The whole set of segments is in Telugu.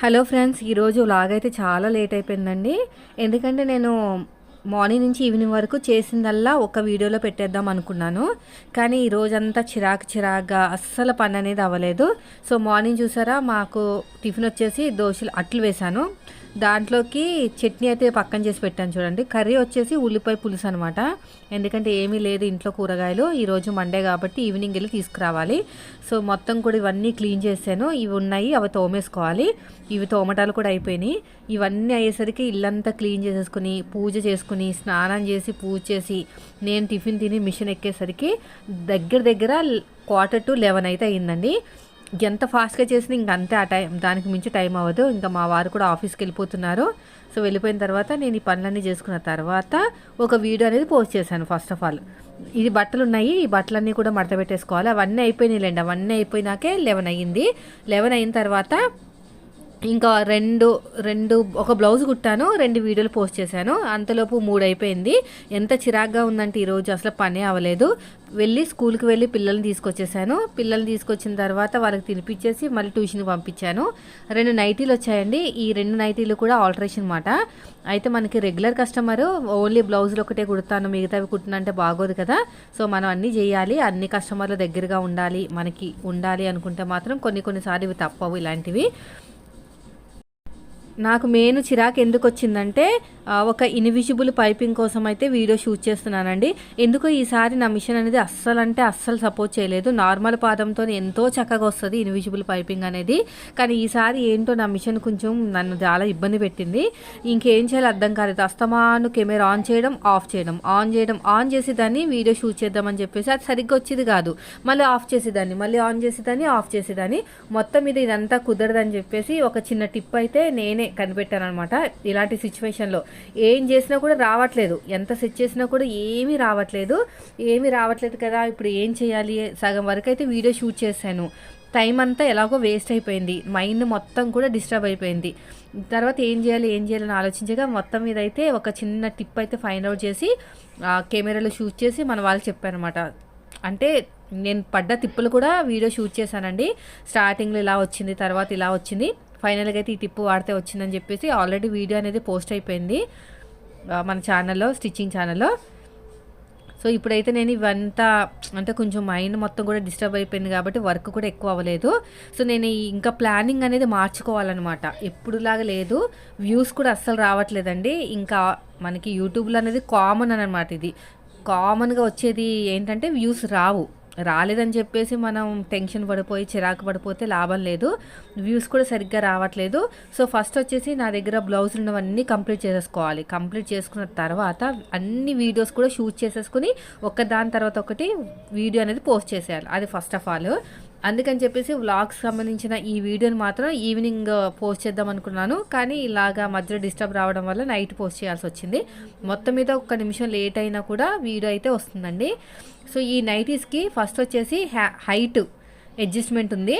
హలో ఫ్రెండ్స్ ఈరోజు లాగైతే చాలా లేట్ అయిపోయిందండి. ఎందుకంటే నేను మార్నింగ్ నుంచి ఈవినింగ్ వరకు చేసిందల్లా ఒక వీడియోలో పెట్టేద్దాం అనుకున్నాను. కానీ ఈ రోజంతా చిరాకు చిరాకుగా అస్సలు పని అనేది అవ్వలేదు. సో మార్నింగ్ చూసారా మాకు టిఫిన్ వచ్చేసి దోశలు అట్లు వేశాను. దాంట్లోకి చట్నీ అయితే పక్కన చేసి పెట్టాను చూడండి. కర్రీ వచ్చేసి ఉల్లిపాయ పులుసు అనమాట ఎందుకంటే ఏమీ లేదు ఇంట్లో కూరగాయలు. ఈరోజు మండే కాబట్టి ఈవినింగ్ వెళ్ళి తీసుకురావాలి. సో మొత్తం కూడా ఇవన్నీ క్లీన్ చేశాను. ఇవి ఉన్నాయి అవి తోమేసుకోవాలి. ఇవి తోమటాలు కూడా అయిపోయినాయి. ఇవన్నీ అయ్యేసరికి ఇల్లంతా క్లీన్ చేసేసుకుని పూజ చేసుకుని స్నానం చేసి పూజ చేసి నేను టిఫిన్ తిని మిషన్ ఎక్కేసరికి దగ్గర దగ్గర క్వార్టర్ టు లెవెన్ అయితే అయిందండి. ఎంత ఫాస్ట్గా చేసినా ఇంక అంతే ఆ టైం దానికి మించి టైం అవ్వదు. ఇంకా మా వారు కూడా ఆఫీస్కి వెళ్ళిపోతున్నారు. సో వెళ్ళిపోయిన తర్వాత నేను ఈ పనులన్నీ చేసుకున్న తర్వాత ఒక వీడియో అనేది పోస్ట్ చేశాను ఫస్ట్ ఆఫ్ ఆల్ ఇది బట్టలు ఉన్నాయి. ఈ బట్టలన్నీ కూడా మడత పెట్టేసుకోవాలి. అవన్నీ అయిపోయినాయిలేండి. అవన్నీ అయిపోయినాకే లెవెన్ అయ్యింది. లెవెన్ అయిన తర్వాత ఇంకా రెండు రెండు ఒక బ్లౌజ్ కుట్టాను రెండు వీడియోలు పోస్ట్ చేశాను. అంతలోపు మూడు అయిపోయింది. ఎంత చిరాగ్గా ఉందంటే ఈరోజు అసలు పనే అవ్వలేదు. వెళ్ళి స్కూల్కి వెళ్ళి పిల్లల్ని తీసుకొచ్చేసాను. పిల్లల్ని తీసుకొచ్చిన తర్వాత వాళ్ళకి తినిపించేసి మళ్ళీ ట్యూషన్కి పంపించాను. రెండు నైటీలు వచ్చాయండి. ఈ రెండు నైటీలు కూడా ఆల్టరేషన్ అనమాట అయితే మనకి రెగ్యులర్ కస్టమర్ ఓన్లీ బ్లౌజులు ఒకటే కుడతాను మిగతావి కుట్టినంటే బాగోదు కదా. సో మనం అన్నీ చేయాలి. అన్ని కస్టమర్ల దగ్గరగా ఉండాలి మనకి ఉండాలి అనుకుంటే మాత్రం కొన్ని కొన్నిసార్లు ఇవి తప్పవు ఇలాంటివి. నాకు మెయిన్ చిరాకు ఎందుకు వచ్చిందంటే ఒక ఇన్విజిబుల్ పైపింగ్ కోసం అయితే వీడియో షూట్ చేస్తున్నానండి. ఎందుకో ఈసారి నా మిషన్ అనేది అస్సలు అంటే అస్సలు సపోర్ట్ చేయలేదు. నార్మల్ పాదంతో ఎంతో చక్కగా వస్తుంది ఇన్విజిబుల్ పైపింగ్ అనేది. కానీ ఈసారి ఏంటో నా మిషన్ కొంచెం నన్ను చాలా ఇబ్బంది పెట్టింది. ఇంకేం చేయాలి అర్థం కాలేదు. అస్తమాను కెమెరా ఆన్ చేయడం ఆఫ్ చేయడం ఆన్ చేయడం ఆన్ చేసేదాన్ని వీడియో షూట్ చేద్దామని చెప్పేసి అది సరిగ్గా వచ్చేది కాదు. మళ్ళీ ఆఫ్ చేసేదాన్ని మళ్ళీ ఆన్ చేసేదాన్ని ఆఫ్ చేసేదాన్ని మొత్తం ఇది ఇదంతా కుదరదని చెప్పేసి ఒక చిన్న టిప్ అయితే నేనే కనిపెట్టననమాట ఇలాంటి సిచ్యువేషన్లో ఏం చేసినా కూడా రావట్లేదు. ఎంత సెట్ చేసినా కూడా ఏమీ రావట్లేదు. ఏమీ రావట్లేదు కదా ఇప్పుడు ఏం చేయాలి? సగం వరకు అయితే వీడియో షూట్ చేశాను. టైం అంతా ఎలాగో వేస్ట్ అయిపోయింది. మైండ్ మొత్తం కూడా డిస్టర్బ్ అయిపోయింది. తర్వాత ఏం చేయాలి ఏం చేయాలని ఆలోచించగా మొత్తం మీద అయితే ఒక చిన్న టిప్ అయితే ఫైండ్ అవుట్ చేసి కెమెరాలో షూట్ చేసి మన వాళ్ళు చెప్పారనమాట. అంటే నేను పడ్డ తిప్పులు కూడా వీడియో షూట్ చేశానండి. స్టార్టింగ్లో ఇలా వచ్చింది తర్వాత ఇలా వచ్చింది. ఫైనల్గా అయితే ఈ టిప్పు వాడితే వచ్చిందని చెప్పేసి ఆల్రెడీ వీడియో అనేది పోస్ట్ అయిపోయింది. మన ఛానల్లో స్టిచ్చింగ్ ఛానల్లో. సో ఇప్పుడైతే నేను ఇవంతా అంటే కొంచెం మైండ్ మొత్తం కూడా డిస్టర్బ్ అయిపోయింది కాబట్టి వర్క్ కూడా ఎక్కువ అవ్వలేదు. సో నేను ఇంకా ప్లానింగ్ అనేది మార్చుకోవాలన్నమాట. ఎప్పుడులాగా లేదు. వ్యూస్ కూడా అస్సలు రావట్లేదండి. ఇంకా మనకి యూట్యూబ్లో అనేది కామన్ అనమాట ఇది. కామన్గా వచ్చేది ఏంటంటే వ్యూస్ రావు. రాలేదని చెప్పేసి మనం టెన్షన్ పడిపోయి చిరాకు పడిపోతే లాభం లేదు. వ్యూస్ కూడా సరిగ్గా రావట్లేదు. సో ఫస్ట్ వచ్చేసి నా దగ్గర బ్లౌజులు ఉన్నవన్నీ కంప్లీట్ చేసేసుకోవాలి. కంప్లీట్ చేసుకున్న తర్వాత అన్ని వీడియోస్ కూడా షూట్ చేసేసుకుని ఒక దాని తర్వాత ఒకటి వీడియో అనేది పోస్ట్ చేసేయాలి. అది ఫస్ట్ ఆఫ్ ఆల్. అందుకని చెప్పేసి వ్లాగ్స్ సంబంధించిన ఈ వీడియోని మాత్రం ఈవినింగ్ పోస్ట్ uh, చేద్దాం అనుకున్నాను. కానీ ఇలాగా మధ్యలో డిస్టర్బ్ రావడం వల్ల నైట్ పోస్ట్ చేయాల్సి వచ్చింది. మొత్తం మీద ఒక నిమిషం లేట్ అయినా కూడా వీడియో అయితే వస్తుందండి. సో ఈ నైటీస్కి ఫస్ట్ వచ్చేసి హైట్ అడ్జస్ట్మెంట్ ఉంది.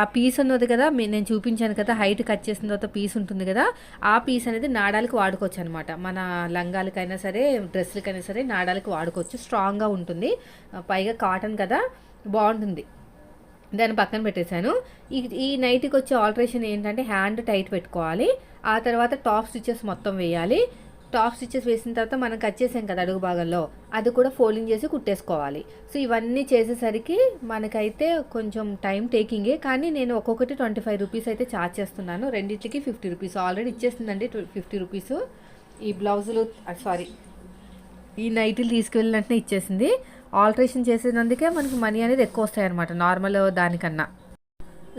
ఆ పీస్ ఉన్నది కదా నేను చూపించాను కదా హైట్ కట్ చేసిన తర్వాత పీస్ ఉంటుంది కదా ఆ పీస్ అనేది నాడాలకు వాడుకోవచ్చు అనమాట మన లంగాలకైనా సరే డ్రెస్లకైనా సరే నాడాలకు వాడుకోవచ్చు. స్ట్రాంగ్గా ఉంటుంది. పైగా కాటన్ కదా బాగుంటుంది. దాన్ని పక్కన పెట్టేశాను. ఈ ఈ నైట్కి వచ్చే ఆల్టరేషన్ ఏంటంటే హ్యాండ్ టైట్ పెట్టుకోవాలి. ఆ తర్వాత టాప్ స్టిచెస్ మొత్తం వేయాలి. టాప్ స్టిచెస్ వేసిన తర్వాత మనం కట్ చేసాం కదా అడుగు భాగంలో అది కూడా ఫోల్డింగ్ చేసి కుట్టేసుకోవాలి. సో ఇవన్నీ చేసేసరికి మనకైతే కొంచెం టైం టేకింగే. కానీ నేను ఒక్కొక్కటి ట్వంటీ ఫైవ్ రూపీస్ అయితే ఛార్జ్ చేస్తున్నాను. రెండింటికి ఫిఫ్టీ రూపీస్. ఆల్రెడీ ఇచ్చేసిందండి ఫిఫ్టీ రూపీస్. ఈ బ్లౌజులు సారీ ఈ నైట్లు తీసుకువెళ్ళినట్టునే ఇచ్చేసింది. ఆల్టరేషన్ చేసినందుకే మనకి మనీ అనేది ఎక్కువ వస్తాయి అనమాట నార్మల్ దానికన్నా.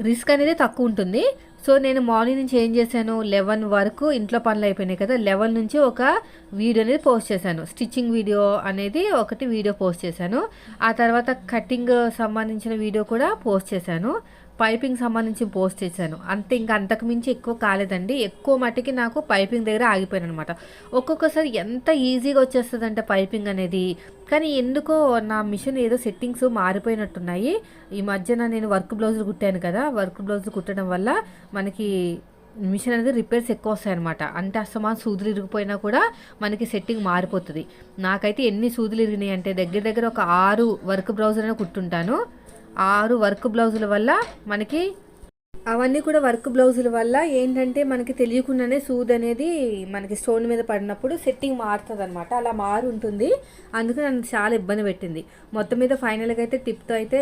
రిస్క్ అనేది తక్కువ ఉంటుంది. సో నేను మార్నింగ్ నుంచి ఏం చేశాను? లెవెన్ వరకు ఇంట్లో పనులు అయిపోయినాయి కదా లెవెన్ నుంచి ఒక వీడియో అనేది పోస్ట్ చేశాను. స్టిచ్చింగ్ వీడియో అనేది ఒకటి వీడియో పోస్ట్ చేశాను. ఆ తర్వాత కటింగ్ సంబంధించిన వీడియో కూడా పోస్ట్ చేశాను. పైపింగ్ సంబంధించి పోస్ట్ చేశాను. అంతే ఇంకా అంతకు మించి ఎక్కువ కాలేదండి. ఎక్కువ మట్టికి నాకు పైపింగ్ దగ్గర ఆగిపోయాను అనమాట ఒక్కొక్కసారి ఎంత ఈజీగా వచ్చేస్తుంది అంటే పైపింగ్ అనేది. కానీ ఎందుకో నా మిషన్ ఏదో సెట్టింగ్స్ మారిపోయినట్టున్నాయి. ఈ మధ్యన నేను వర్క్ బ్లౌజులు కుట్టాను కదా వర్క్ బ్లౌజులు కుట్టడం వల్ల మనకి మిషన్ అనేది రిపేర్స్ ఎక్కువ వస్తాయన్నమాట. అంటే అస్తమాన్ సూదులు ఇరిగిపోయినా కూడా మనకి సెట్టింగ్ మారిపోతుంది. నాకైతే ఎన్ని సూదులు ఇరిగినాయి అంటే దగ్గర దగ్గర ఒక ఆరు వర్క్ బ్లౌజులను కుట్టుంటాను. ఆరు వర్క్ బ్లౌజుల వల్ల మనకి అవన్నీ కూడా వర్క్ బ్లౌజుల వల్ల ఏంటంటే మనకి తెలియకుండానే సూద్ అనేది మనకి స్టోన్ మీద పడినప్పుడు సెట్టింగ్ మారుతుంది అనమాట అలా మారు ఉంటుంది అందుకని నన్ను చాలా ఇబ్బంది పెట్టింది. మొత్తం మీద ఫైనల్గా అయితే టిప్తో అయితే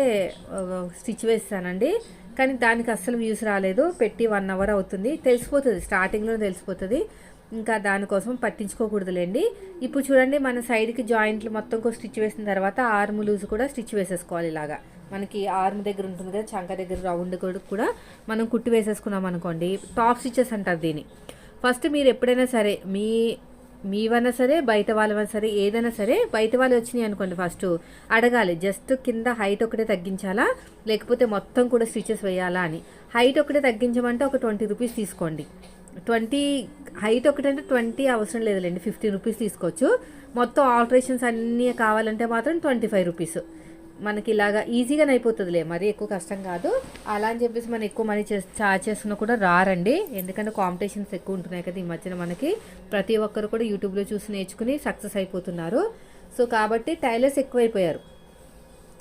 స్టిచ్ వేస్తానండి. కానీ దానికి అస్సలు వ్యూస్ రాలేదు. పెట్టి వన్ అవర్ అవుతుంది. తెలిసిపోతుంది. స్టార్టింగ్లో తెలిసిపోతుంది. ఇంకా దానికోసం పట్టించుకోకూడదులేండి. ఇప్పుడు చూడండి మన సైడ్కి జాయింట్లు మొత్తం స్టిచ్ వేసిన తర్వాత ఆర్మ్ లూజ్ కూడా స్టిచ్ వేసేసుకోవాలి ఇలాగా. మనకి ఆర్మ్ దగ్గర ఉంటుంది కదా చంక దగ్గర రౌండ్ కూడా మనం కుట్టి వేసేసుకున్నాం అనుకోండి. టాప్ స్టిచెస్ అంటారు దీన్ని. ఫస్ట్ మీరు ఎప్పుడైనా సరే మీ మీవైనా సరే బయట వాళ్ళవైనా సరే ఏదైనా సరే బయట వాళ్ళు వచ్చినాయి అనుకోండి ఫస్ట్ అడగాలి జస్ట్ కింద హైట్ ఒకటే తగ్గించాలా? లేకపోతే మొత్తం కూడా స్టిచెస్ వేయాలా? అని. హైట్ ఒకటే తగ్గించమంటే ఒక ట్వంటీ రూపీస్ తీసుకోండి. ట్వంటీ హైట్ ఒకటంటే ట్వంటీ అవసరం లేదులేండి ఫిఫ్టీ రూపీస్ తీసుకోవచ్చు. మొత్తం ఆల్టరేషన్స్ అన్నీ కావాలంటే మాత్రం ట్వంటీ ఫైవ్ రూపీస్. మనకి ఇలాగా ఈజీగానే అయిపోతుందిలే. మరి ఎక్కువ కష్టం కాదు. అలా అని చెప్పేసి మనం ఎక్కువ మనీ చే చార్జ్ చేసుకున్నా కూడా రారండి. ఎందుకంటే కాంపిటీషన్స్ ఎక్కువ ఉంటున్నాయి కదా ఈ మధ్యన మనకి. ప్రతి ఒక్కరు కూడా యూట్యూబ్లో చూసి నేర్చుకుని సక్సెస్ అయిపోతున్నారు. సో కాబట్టి టైలర్స్ ఎక్కువైపోయారు.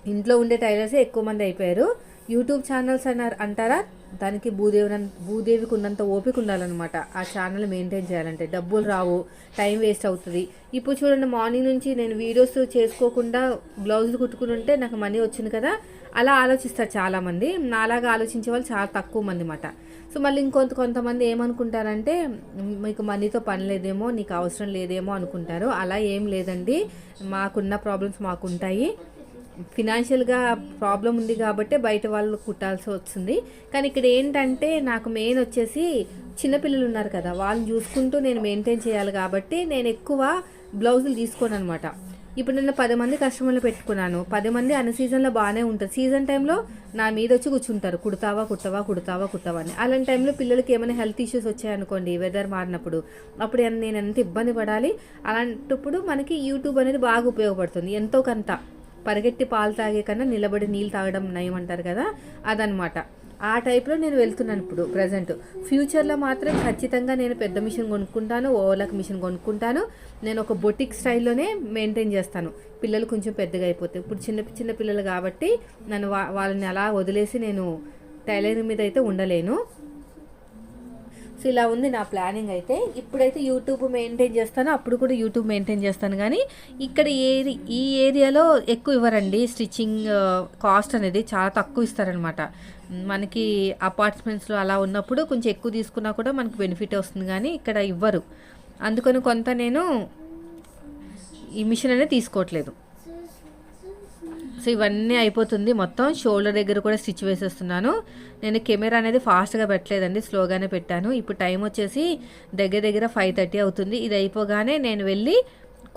ఇంట్లో ఉండే టైలర్సే ఎక్కువ మంది అయిపోయారు. యూట్యూబ్ ఛానల్స్ అన్నారు అంటారా? దానికి భూదేవి భూదేవికి ఉన్నంత ఓపిక ఉండాలన్నమాట. ఆ ఛానల్ మెయింటైన్ చేయాలంటే. డబ్బులు రావు టైం వేస్ట్ అవుతుంది. ఇప్పుడు చూడండి మార్నింగ్ నుంచి నేను వీడియోస్ చేసుకోకుండా బ్లౌజులు కుట్టుకుని ఉంటే నాకు మనీ వచ్చింది కదా? అలా ఆలోచిస్తారు చాలామంది. నాలాగా ఆలోచించే వాళ్ళు చాలా తక్కువ మంది అన్నమాట. సో మళ్ళీ ఇంకొంత కొంతమంది ఏమనుకుంటారంటే మీకు మనీతో పని లేదేమో నీకు అవసరం లేదేమో అనుకుంటారు. అలా ఏం లేదండి. మాకున్న ప్రాబ్లమ్స్ మాకు ఉంటాయి ఫినాన్షియల్గా ప్రాబ్లం ఉంది కాబట్టి బయట వాళ్ళు కుట్టాల్సి వస్తుంది. కానీ ఇక్కడ ఏంటంటే నాకు మెయిన్ వచ్చేసి చిన్నపిల్లలు ఉన్నారు కదా వాళ్ళని చూసుకుంటూ నేను మెయింటైన్ చేయాలి కాబట్టి నేను ఎక్కువ బ్లౌజులు తీసుకోను అనమాట ఇప్పుడు నేను పది మంది కస్టమర్లు పెట్టుకున్నాను. పది మంది అన్ని సీజన్లో బాగానే ఉంటుంది సీజన్ టైంలో నా మీద వచ్చి కూర్చుంటారు. కుడతావా కుట్టవా కుడతావా కుట్టవా అని. అలాంటి టైంలో పిల్లలకి ఏమైనా హెల్త్ ఇష్యూస్ వచ్చాయనుకోండి వెదర్ మారినప్పుడు అప్పుడు నేను ఎంత ఇబ్బంది పడాలి? అలాంటప్పుడు మనకి యూట్యూబ్ అనేది బాగా ఉపయోగపడుతుంది. ఎంతో కొంత. పరిగెట్టి పాలు తాగే కన్నా నిలబడి నీళ్ళు తాగడం నయం అంటారు కదా అదనమాట ఆ టైప్లో నేను వెళ్తున్నాను ఇప్పుడు ప్రజెంట్. ఫ్యూచర్లో మాత్రం ఖచ్చితంగా నేను పెద్ద మిషన్ కొనుక్కుంటాను ఓవర్లాక్ మిషన్ కొనుక్కుంటాను. నేను ఒక బొటిక్ స్టైల్లోనే మెయింటైన్ చేస్తాను. పిల్లలు కొంచెం పెద్దగా అయిపోతాయి ఇప్పుడు చిన్న చిన్న పిల్లలు కాబట్టి నన్ను వాళ్ళని అలా వదిలేసి నేను టైలరింగ్ మీద అయితే ఉండలేను. సో ఇలా ఉంది నా ప్లానింగ్ అయితే. ఇప్పుడైతే యూట్యూబ్ మెయింటైన్ చేస్తాను అప్పుడు కూడా యూట్యూబ్ మెయింటైన్ చేస్తాను. కానీ ఇక్కడ ఏరి ఈ ఏరియాలో ఎక్కువ ఇవ్వరండి. స్టిచ్చింగ్ కాస్ట్ అనేది చాలా తక్కువ ఇస్తారనమాట. మనకి అపార్ట్మెంట్స్లో అలా ఉన్నప్పుడు కొంచెం ఎక్కువ తీసుకున్నా కూడా మనకు బెనిఫిట్ వస్తుంది. కానీ ఇక్కడ ఇవ్వరు. అందుకని కొంత నేను ఈ మిషన్ అనేది తీసుకోవట్లేదు. ఇవన్నీ అయిపోతుంది. మొత్తం షోల్డర్ దగ్గర కూడా స్టిచ్ వేసేస్తున్నాను. నేను కెమెరా అనేది ఫాస్ట్గా పెట్టలేదండి స్లోగానే పెట్టాను. ఇప్పుడు టైం వచ్చేసి దగ్గర దగ్గర ఫైవ్ థర్టీ అవుతుంది. ఇది అయిపోగానే నేను వెళ్ళి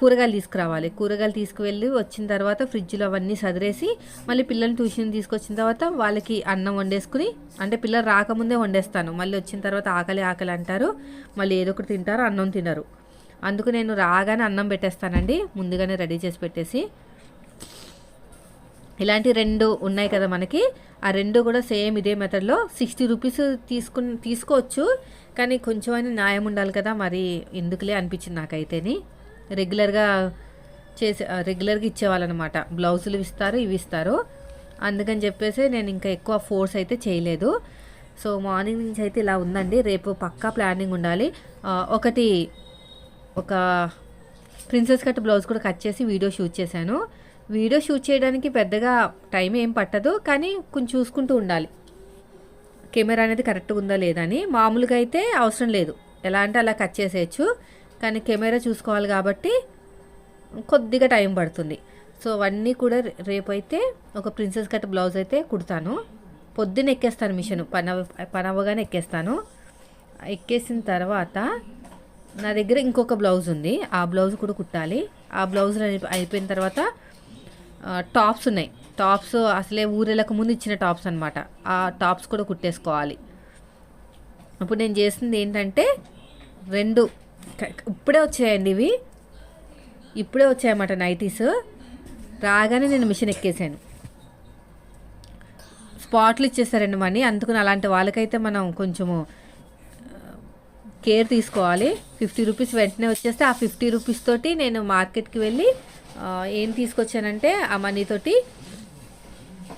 కూరగాయలు తీసుకురావాలి. కూరగాయలు తీసుకువెళ్ళి వచ్చిన తర్వాత ఫ్రిడ్జ్లో అవన్నీ సదిరేసి మళ్ళీ పిల్లల్ని ట్యూషన్ తీసుకొచ్చిన తర్వాత వాళ్ళకి అన్నం వండేసుకుని అంటే పిల్లలు రాకముందే వండేస్తాను. మళ్ళీ వచ్చిన తర్వాత ఆకలి ఆకలి అంటారు. మళ్ళీ ఏదో ఒకటి తింటారు అన్నం తినరు. అందుకు నేను రాగానే అన్నం పెట్టేస్తానండి. ముందుగానే రెడీ చేసి పెట్టేసి. ఇలాంటి రెండు ఉన్నాయి కదా మనకి. ఆ రెండు కూడా సేమ్ ఇదే మెథడ్లో సిక్స్టీ రూపీస్ తీసుకుని తీసుకోవచ్చు. కానీ కొంచెమైనా న్యాయం ఉండాలి కదా మరి ఎందుకులే అనిపించింది నాకైతేని. రెగ్యులర్గా చేసే రెగ్యులర్గా ఇచ్చేవాళ్ళనమాట. బ్లౌజులు ఇస్తారు ఇవి ఇస్తారు. అందుకని చెప్పేసి నేను ఇంకా ఎక్కువ ఫోర్స్ అయితే చేయలేదు. సో మార్నింగ్ నుంచి అయితే ఇలా ఉందండి. రేపు పక్కా ప్లానింగ్ ఉండాలి. ఒకటి ఒక ప్రిన్సెస్ కట్ బ్లౌజ్ కూడా కట్ చేసి వీడియో షూట్ చేశాను. వీడియో షూట్ చేయడానికి పెద్దగా టైం ఏం పట్టదు కానీ కొంచెం చూసుకుంటూ ఉండాలి. కెమెరా అనేది కరెక్ట్గా ఉందా లేదా అని మామూలుగా అయితే అవసరం లేదు. ఎలా అంటే అలా కట్ చేసేయచ్చు కానీ కెమెరా చూసుకోవాలి కాబట్టి కొద్దిగా టైం పడుతుంది. సో అవన్నీ కూడా రేపు అయితే ఒక ప్రిన్సెస్ కట్ బ్లౌజ్ అయితే కుడతాను. పొద్దున్న ఎక్కేస్తాను మిషన్ పనవ పనవగానే ఎక్కేస్తాను. ఎక్కేసిన తర్వాత నా దగ్గర ఇంకొక బ్లౌజ్ ఉంది ఆ బ్లౌజ్ కూడా కుట్టాలి. ఆ బ్లౌజ్ అయిపోయిన తర్వాత టాప్స్ ఉన్నాయి. టాప్స్ అసలే ఊరేళ్ళకు ముందు ఇచ్చిన టాప్స్ అనమాట ఆ టాప్స్ కూడా కుట్టేసుకోవాలి. అప్పుడు నేను చేసింది ఏంటంటే రెండు ఇప్పుడే వచ్చాయండి ఇవి. ఇప్పుడే వచ్చాయన్నమాట నైటీస్. రాగానే నేను మిషన్ ఎక్కేసాను. స్పాట్లు ఇచ్చేస్తారండి మనీ. అందుకని అలాంటి వాళ్ళకైతే మనం కొంచెము కేర్ తీసుకోవాలి. ఫిఫ్టీ రూపీస్ వెంటనే వచ్చేస్తే ఆ ఫిఫ్టీ రూపీస్ తోటి నేను మార్కెట్కి వెళ్ళి ఏం తీసుకొచ్చానంటే ఆ మనీతోటి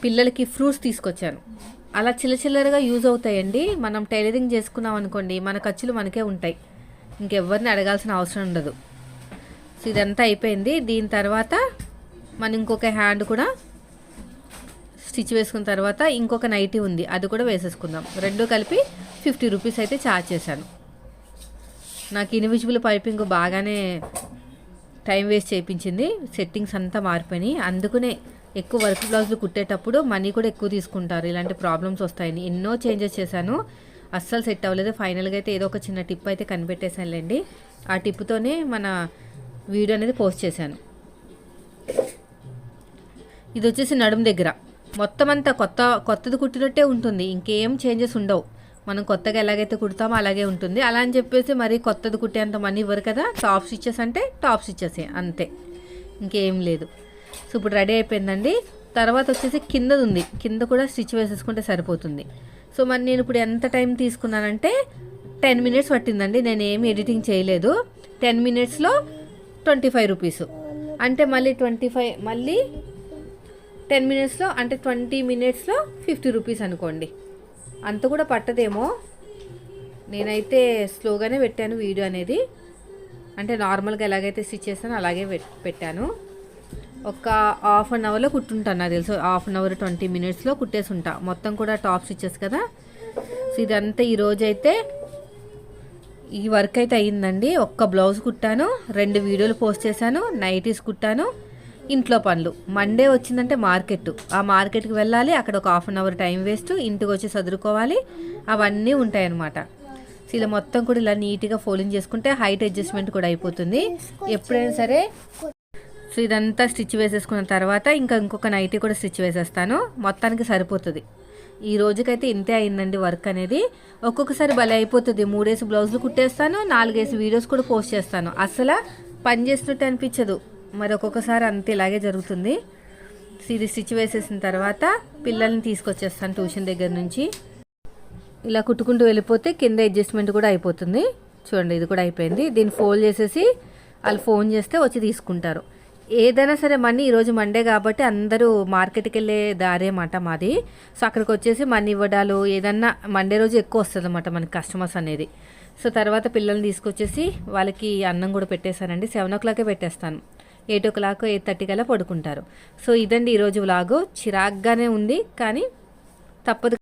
పిల్లలకి ఫ్రూట్స్ తీసుకొచ్చాను. అలా చిల్ల చిల్లరగా యూజ్ అవుతాయండి. మనం టైలరింగ్ చేసుకున్నాం అనుకోండి మన ఖర్చులు మనకే ఉంటాయి. ఇంకెవరిని అడగాల్సిన అవసరం ఉండదు. సో ఇదంతా అయిపోయింది. దీని తర్వాత మనం ఇంకొక హ్యాండ్ కూడా స్టిచ్ వేసుకున్న తర్వాత ఇంకొక నైటీ ఉంది. అది కూడా వేసేసుకుందాం. రెండు కలిపి ఫిఫ్టీ రూపీస్ అయితే ఛార్జ్ చేశాను. నాకు ఇన్విజిబుల్ పైపింగ్ బాగానే టైం వేస్ట్ చేయించింది. సెట్టింగ్స్ అంతా మారిపోయినాయి. అందుకనే ఎక్కువ వర్క్ బ్లౌజ్లు కుట్టేటప్పుడు మనీ కూడా ఎక్కువ తీసుకుంటారు. ఇలాంటి ప్రాబ్లమ్స్ వస్తాయని. ఎన్నో చేంజెస్ చేశాను. అస్సలు సెట్ అవ్వలేదు. ఫైనల్గా అయితే ఏదో ఒక చిన్న టిప్ అయితే కనిపెట్టేశానులేండి. ఆ టిప్తోనే మన వీడియో అనేది పోస్ట్ చేశాను. ఇది వచ్చేసి నడుము దగ్గర. మొత్తం అంతా కొత్త కొత్తది కుట్టినట్టే ఉంటుంది. ఇంకేం చేంజెస్ ఉండవు. మనం కొత్తగా ఎలాగైతే కుడతామో అలాగే ఉంటుంది. అలా అని చెప్పేసి మరి కొత్తది కుట్టేంత మనీ ఇవ్వరు కదా. టాప్ స్టిచ్చెస్ అంటే టాప్ స్టిచ్చెసే అంతే. ఇంకేం లేదు. సో ఇప్పుడు రెడీ అయిపోయిందండి. తర్వాత వచ్చేసి కిందది ఉంది. కింద కూడా స్టిచ్ వేసేసుకుంటే సరిపోతుంది. సో మరి నేను ఇప్పుడు ఎంత టైం తీసుకున్నానంటే టెన్ మినిట్స్ పట్టిందండి. నేను ఏమి ఎడిటింగ్ చేయలేదు. టెన్ మినిట్స్లో ట్వంటీ ఫైవ్ రూపీస్. అంటే మళ్ళీ ట్వంటీ ఫైవ్ మళ్ళీ టెన్ మినిట్స్లో అంటే ట్వంటీ మినిట్స్లో ఫిఫ్టీ రూపీస్ అనుకోండి. అంత కూడా పట్టదేమో. నేనైతే స్లోగానే పెట్టాను వీడియో అనేది. అంటే నార్మల్గా ఎలాగైతే స్టిచ్ చేస్తానో అలాగే పెట్టాను. ఒక హాఫ్ అన్ అవర్లో కుట్టుంటాను నాకు తెలుసు. హాఫ్ అన్ అవర్ ట్వంటీ మినిట్స్లో కుట్టేసి ఉంటా మొత్తం కూడా టాప్ స్టిచ్చెస్ కదా. సో ఇదంతా ఈరోజైతే ఈ వర్క్ అయితే అయ్యిందండి ఒక్క బ్లౌజ్ కుట్టాను. రెండు వీడియోలు పోస్ట్ చేశాను. నైటీస్ కుట్టాను. ఇంట్లో పనులు. మండే వచ్చిందంటే మార్కెట్ ఆ మార్కెట్కి వెళ్ళాలి అక్కడ ఒక half an hour time waste ఇంటికి వచ్చి చదువుకోవాలి అవన్నీ ఉంటాయన్నమాట. ఇలా మొత్తం కూడా ఇలా నీట్గా ఫోలింగ్ చేసుకుంటే హైట్ అడ్జస్ట్మెంట్ కూడా అయిపోతుంది. ఎప్పుడైనా సరే. సో ఇదంతా స్టిచ్ వేసేసుకున్న తర్వాత ఇంకా ఇంకొక నైటీ కూడా స్టిచ్ వేసేస్తాను. మొత్తానికి సరిపోతుంది. ఈ రోజుకైతే ఇంతే అయిందండి వర్క్ అనేది. ఒక్కొక్కసారి భలే అయిపోతుంది. మూడేసి బ్లౌజులు కుట్టేస్తాను నాలుగేసి వీడియోస్ కూడా పోస్ట్ చేస్తాను. అసలు పని చేస్తున్నట్టు అనిపించదు. మరి ఒక్కొక్కసారి అంతే ఇలాగే జరుగుతుంది. ఇది స్టిచ్ వేసేసిన తర్వాత పిల్లల్ని తీసుకొచ్చేస్తాను ట్యూషన్ దగ్గర నుంచి. ఇలా కుట్టుకుంటూ వెళ్ళిపోతే కింద అడ్జస్ట్మెంట్ కూడా అయిపోతుంది. చూడండి ఇది కూడా అయిపోయింది. దీన్ని ఫోల్డ్ చేసేసి వాళ్ళు ఫోన్ చేస్తే వచ్చి తీసుకుంటారు. ఏదైనా సరే మనీ ఈరోజు మండే కాబట్టి అందరూ మార్కెట్కి వెళ్ళే దారే అన్నమాట మాది. సో అక్కడికి వచ్చేసి మనీ ఇవ్వడాలు ఏదన్నా మండే రోజు ఎక్కువ వస్తుంది అనమాట మనకి కస్టమర్స్ అనేది. సో తర్వాత పిల్లల్ని తీసుకొచ్చేసి వాళ్ళకి అన్నం కూడా పెట్టేశానండి. సెవెన్ ఓ క్లాకే పెట్టేస్తాను. Eight o'clock eight thirty కల్లా పడుకుంటారు. సో ఇదండి ఈరోజు వ్లాగు. చిరాగ్గానే ఉంది కానీ తప్పదు